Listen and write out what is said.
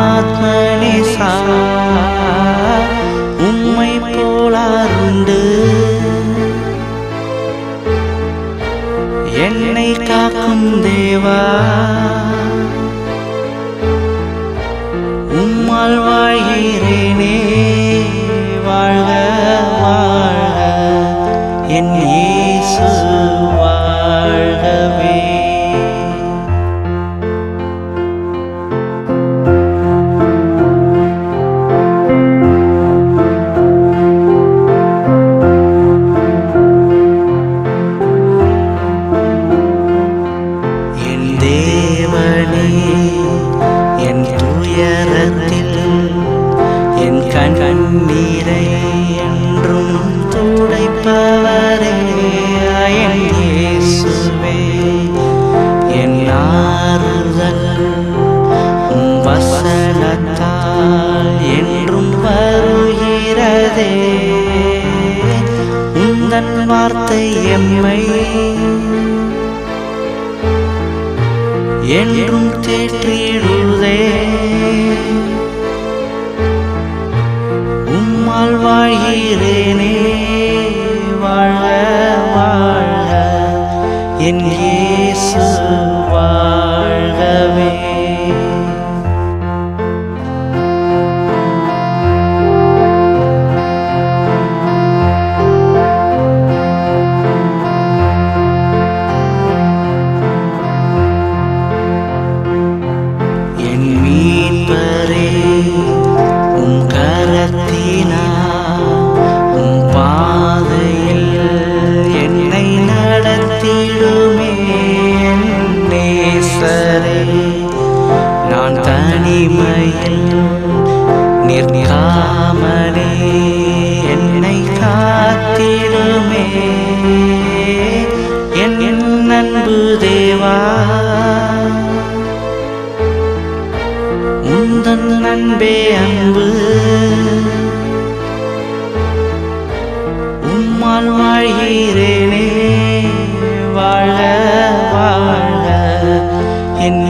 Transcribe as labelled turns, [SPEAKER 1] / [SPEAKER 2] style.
[SPEAKER 1] आत्मनि सा கண்ணீரை என்றும் துடைப்பவரே என் இயேசுவே என் ஆறுதல் வசனத்தால் என்றும் வருகிறதே. உந்தன் வார்த்தை எம்மை என்றும் தேற்றிடுதே. உம்மால் வாழ்கிறேனே வாழ வாழ என் நான் தனிமையில் நிற்காமலே என்னை காத்திருமே. என் அன்பு தேவா முந்தன் அன்பே அன்பு. உம்மால் வாழ்கிறேனே வாழ வாழ என்